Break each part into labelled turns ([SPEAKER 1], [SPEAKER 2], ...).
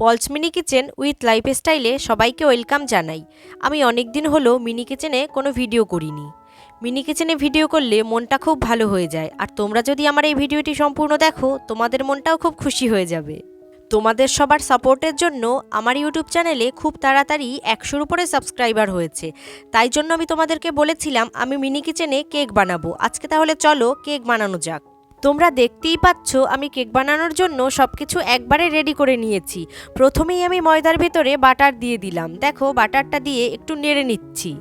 [SPEAKER 1] Paul's mini kitchen with লাইফস্টাইলে সবাইকে welcome জানাই। আমি অনেক দিন হলো মিনি কিচেনে কোনো ভিডিও করিনি। মিনি কিচেনে ভিডিও করলে মনটা খুব ভালো হয়ে যায়। আর তোমরা যদি আমার এই ভিডিওটি সম্পূর্ণ দেখো, তোমাদের মনটাও খুব খুশি হয়ে যাবে। তোমাদের সবার সাপোর্টের জন্য আমার ইউটিউব চ্যানেলে খুব তাড়াতাড়ি একশোর উপরে সাবস্ক্রাইবার হয়েছে। তাই জন্য আমি তোমাদেরকে বলেছিলাম, আমি মিনি কিচেনে কেক বানাবো। আজকে তাহলে চলো কেক বানানো যাক। তোমরা দেখতেই পাচ্ছ, আমি কেক বানানোর জন্য সব কিছু একবারে রেডি করে নিয়েছি। প্রথমেই আমি ময়দার ভেতরে বাটার দিয়ে দিলাম। দেখো, বাটারটা দিয়ে একটু নেড়ে নিচ্ছি।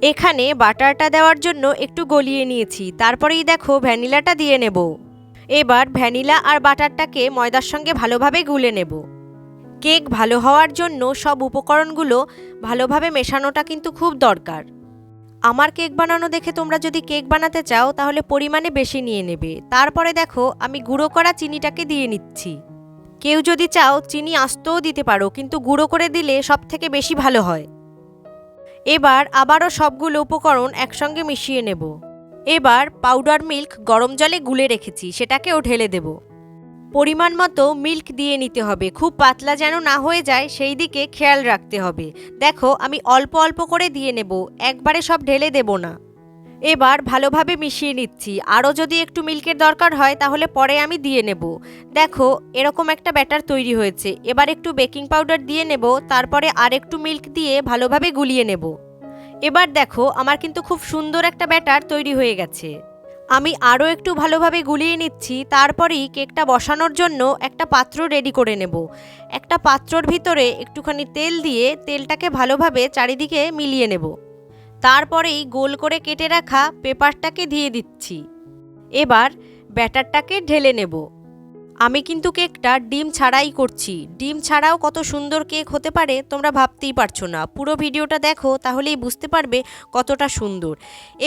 [SPEAKER 1] এখানে বাটারটা দেওয়ার জন্য একটু গলিয়ে নিয়েছি। তারপরেই দেখো, ভ্যানিলাটা দিয়ে নেব। এবার ভ্যানিলা আর বাটারটাকে ময়দার সঙ্গে ভালোভাবে গুলে নেব। কেক ভালো হওয়ার জন্য সব উপকরণগুলো ভালোভাবে মেশানোটা কিন্তু খুব দরকার। আমার কেক বানানো দেখে তোমরা যদি কেক বানাতে চাও, তাহলে পরিমাণে বেশি নিয়ে নেবে। তারপরে দেখো, আমি গুঁড়ো করা চিনিটাকে দিয়ে নিচ্ছি। কেউ যদি চাও, চিনি আস্তও দিতে পারো, কিন্তু গুঁড়ো করে দিলে সব থেকে বেশি ভালো হয়। এবার আবারও সবগুলো উপকরণ একসঙ্গে মিশিয়ে নেব। এবার পাউডার মিল্ক গরম জলে গুলে রেখেছি, সেটাকেও ঢেলে দেব। পরিমাণ মতো মিল্ক দিয়ে নিতে হবে। খুব পাতলা যেন না হয়ে যায়, সেই দিকে খেয়াল রাখতে হবে। দেখো, আমি অল্প অল্প করে দিয়ে নেব, একবারে সব ঢেলে দেব না। এবার ভালোভাবে মিশিয়ে নিচ্ছি। আরও যদি একটু মিল্কের দরকার হয়, তাহলে পরে আমি দিয়ে নেব। দেখো, এরকম একটা ব্যাটার তৈরি হয়েছে। এবার একটু বেকিং পাউডার দিয়ে নেব, তারপরে আর একটু মিল্ক দিয়ে ভালোভাবে গুলিয়ে নেব। এবার দেখো, আমার কিন্তু খুব সুন্দর একটা ব্যাটার তৈরি হয়ে গেছে। আমি আরও একটু ভালোভাবে গুলিয়ে নিচ্ছি, তারপরেই কেকটা বসানোর জন্য একটা পাত্র রেডি করে নেব। একটা পাত্রর ভিতরে একটুখানি তেল দিয়ে তেলটাকে ভালোভাবে চারিদিকে মিলিয়ে নেব। তারপরেই গোল করে কেটে রাখা পেপারটাকে দিয়ে দিচ্ছি। এবার ব্যাটারটাকে ঢেলে নেব। আমি কিন্তু কেকটা ডিম ছাড়াই করছি। ডিম ছাড়াও কত সুন্দর কেক হতে পারে তোমরা ভাবতেই পারছ না। পুরো ভিডিওটা দেখো, তাহলেই বুঝতে পারবে কতটা সুন্দর।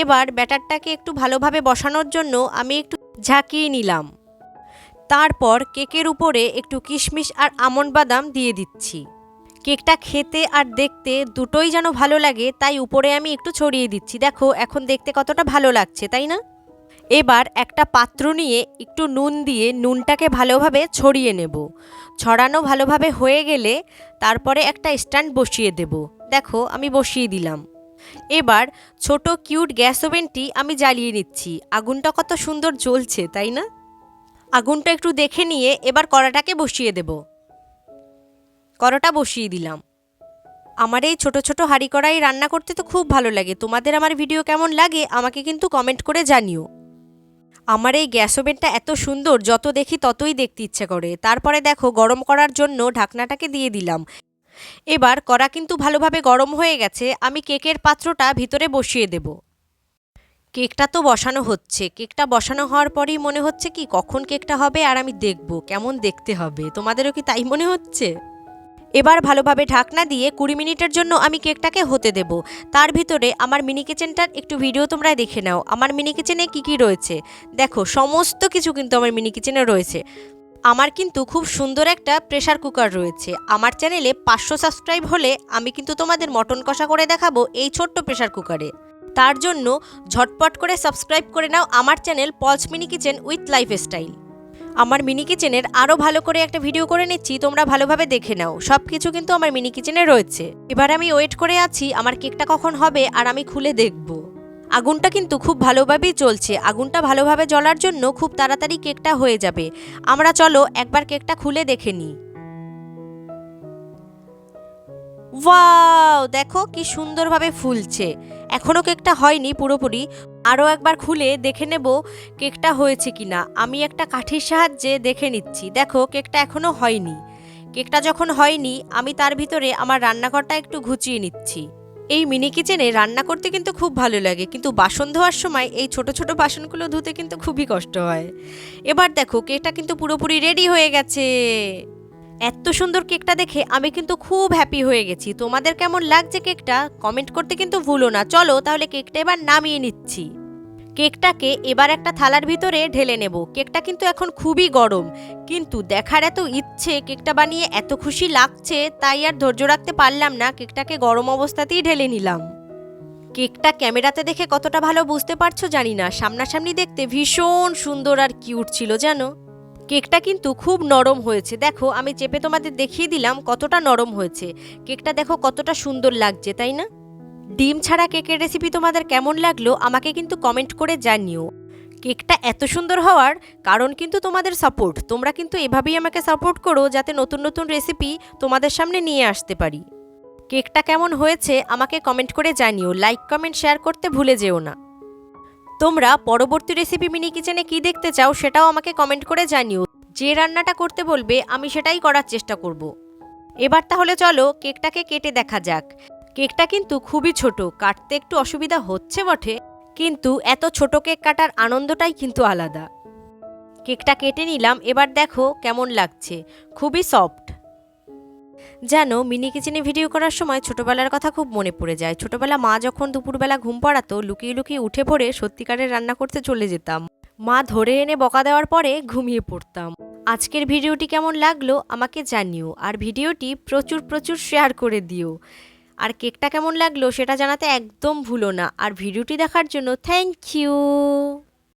[SPEAKER 1] এবার ব্যাটারটাকে একটু ভালোভাবে বসানোর জন্য আমি একটু ঝাঁকিয়ে নিলাম। তারপর কেকের উপরে একটু কিশমিশ আর আমন্ড বাদাম দিয়ে দিচ্ছি। কেকটা খেতে আর দেখতে দুটোই যেন ভালো লাগে, তাই উপরে আমি একটু ছড়িয়ে দিচ্ছি। দেখো, এখন দেখতে কতটা ভালো লাগছে, তাই না? এবার একটা পাত্র নিয়ে একটু নুন দিয়ে নুনটাকে ভালোভাবে ছড়িয়ে নেব। ছড়ানো ভালোভাবে হয়ে গেলে তারপরে একটা স্ট্যান্ড বসিয়ে দেব। দেখো, আমি বসিয়ে দিলাম। এবার ছোট কিউট গ্যাস ওভেনটি আমি জ্বালিয়ে নিচ্ছি। আগুনটা কত সুন্দর জ্বলছে, তাই না? আগুনটা একটু দেখে নিয়ে এবার কড়াটাকে বসিয়ে দেব। কড়াটা বসিয়ে দিলাম। আমার এই ছোট ছোট হাঁড়ি কড়াই রান্না করতে তো খুব ভালো লাগে। তোমাদের আমার ভিডিও কেমন লাগে আমাকে কিন্তু কমেন্ট করে জানিও। আমার এই গ্যাস ওভেনটা এত সুন্দর, যত দেখি ততই দেখতে ইচ্ছে করে। তারপরে দেখো, গরম করার জন্য ঢাকনাটাকে দিয়ে দিলাম। এবার কড়া কিন্তু ভালোভাবে গরম হয়ে গেছে, আমি কেকের পাত্রটা ভিতরে বসিয়ে দেব। কেকটা তো বসানো হচ্ছে। কেকটা বসানো হওয়ার পরেই মনে হচ্ছে কি, কখন কেকটা হবে আর আমি দেখব, কেমন দেখতে হবে। তোমাদেরও কি তাই মনে হচ্ছে? এবার ভালোভাবে ঢাকনা দিয়ে কুড়ি মিনিটের জন্য আমি কেকটাকে হতে দেব। তার ভিতরে আমার মিনি কিচেনটার একটু ভিডিও তোমরা দেখে নাও। আমার মিনি কিচেনে কী কী রয়েছে? দেখো, সমস্ত কিছু কিন্তু আমার মিনি কিচেনে রয়েছে। আমার কিন্তু খুব সুন্দর একটা প্রেশার কুকার রয়েছে। আমার চ্যানেলে পাঁচশো সাবস্ক্রাইব হলে আমি কিন্তু তোমাদের মটন কষা করে দেখাবো এই ছোট্ট প্রেশার কুকারে। তার জন্য ঝটপট করে সাবস্ক্রাইব করে নাও আমার channel Paul's mini kitchen with lifestyle আমার মিনি কিচেনের আরও ভালো করে একটা ভিডিও করে নিচ্ছি, তোমরা ভালোভাবে দেখে নাও। সব কিছু কিন্তু আমার মিনি কিচেনে রয়েছে। এবার আমি ওয়েট করে আছি, আমার কেকটা কখন হবে আর আমি খুলে দেখব। আগুনটা কিন্তু খুব ভালোভাবেই চলছে আগুনটা ভালোভাবে জ্বলার জন্য খুব তাড়াতাড়ি কেকটা হয়ে যাবে। আমরা চলো একবার কেকটা খুলে দেখে নিই। ওয়াও, দেখো কি সুন্দরভাবে ফুলছে। এখনও কেকটা হয়নি পুরোপুরি। আরও একবার খুলে দেখে নেব কেকটা হয়েছে কিনা। আমি একটা কাঠির সাহায্যে দেখে নিচ্ছি। দেখো, কেকটা এখনও হয়নি। কেকটা যখন হয়নি, আমি তার ভিতরে আমার রান্নাঘরটা একটু ঘুচিয়ে নিচ্ছি। এই মিনি কিচেনে রান্না করতে কিন্তু খুব ভালো লাগে, কিন্তু বাসন ধোয়ার সময় এই ছোট ছোট বাসনগুলো ধুতে কিন্তু খুবই কষ্ট হয়। এবার দেখো, কেকটা কিন্তু পুরোপুরি রেডি হয়ে গেছে। এত সুন্দর কেকটা দেখে আমি কিন্তু খুব হ্যাপি হয়ে গেছি। তোমাদের কেমন লাগছে কেকটা? কমেন্ট করতে কিন্তু ভুলো না। চলো, তাহলে কেকটা এবার নামিয়ে নিচ্ছি। কেকটাকে এবার একটা থালার ভিতরে ঢেলে নেব। কেকটা কিন্তু এখন খুবই গরম। কিন্তু দেখার এত ইচ্ছে, কেকটা বানিয়ে এত খুশি লাগছে, তাই আর ধৈর্য রাখতে পারলাম না। কেকটাকে গরম অবস্থাতেই ঢেলে নিলাম। কেকটা ক্যামেরাতে দেখে কতটা ভালো বুঝতে পারছ জানি না। সামনাসামনি দেখতে ভীষণ সুন্দর আর কিউট ছিল, জানো? কেকটা কিন্তু খুব নরম হয়েছে। দেখো, আমি চেপে তোমাদের দেখিয়ে দিলাম কতটা নরম হয়েছে। কেকটা দেখো কতটা সুন্দর লাগছে, তাই না? ডিম ছাড়া কেকের রেসিপি তোমাদের কেমন লাগল আমাকে কিন্তু কমেন্ট করে জানিও। কেকটা এত সুন্দর হওয়ার কারণ কিন্তু তোমাদের সাপোর্ট তোমরা কিন্তু এভাবেই আমাকে সাপোর্ট করো যাতে নতুন নতুন রেসিপি তোমাদের সামনে নিয়ে আসতে পারি। কেকটা কেমন হয়েছে আমাকে কমেন্ট করে জানিও। লাইক কমেন্ট শেয়ার করতে ভুলে যেও না। তোমরা পরবর্তী রেসিপি মিনি কিচেনে কি দেখতে চাও সেটাও আমাকে কমেন্ট করে জানিও। যে রান্নাটা করতে বলবে আমি সেটাই করার চেষ্টা করব। এবার তাহলে চলো কেকটাকে কেটে দেখা যাক। কেকটা কিন্তু খুবই ছোট, কাটতে একটু অসুবিধা হচ্ছে বটে, কিন্তু এত ছোট কেক কাটার আনন্দটাই কিন্তু আলাদা। কেকটা কেটে নিলাম, এবার দেখো কেমন লাগছে, খুবই সফট। যেন মিনি কিচেনে ভিডিও করার সময় ছোটবেলার কথা খুব মনে পড়ে যায়। ছোটবেলা মা যখন দুপুরবেলা ঘুম পাড়াতো, লুকিয়ে লুকিয়ে উঠে পড়ে সত্যিকারের রান্না করতে চলে যেতাম। মা ধরে এনে বকা দেওয়ার পরে ঘুমিয়ে পড়তাম। আজকের ভিডিওটি কেমন লাগল আমাকে জানিও, আর ভিডিওটি প্রচুর প্রচুর শেয়ার করে দিও। আর কেকটা কেমন লাগল সেটা জানাতে একদম ভুলো না। আর ভিডিওটি দেখার জন্য থ্যাংক ইউ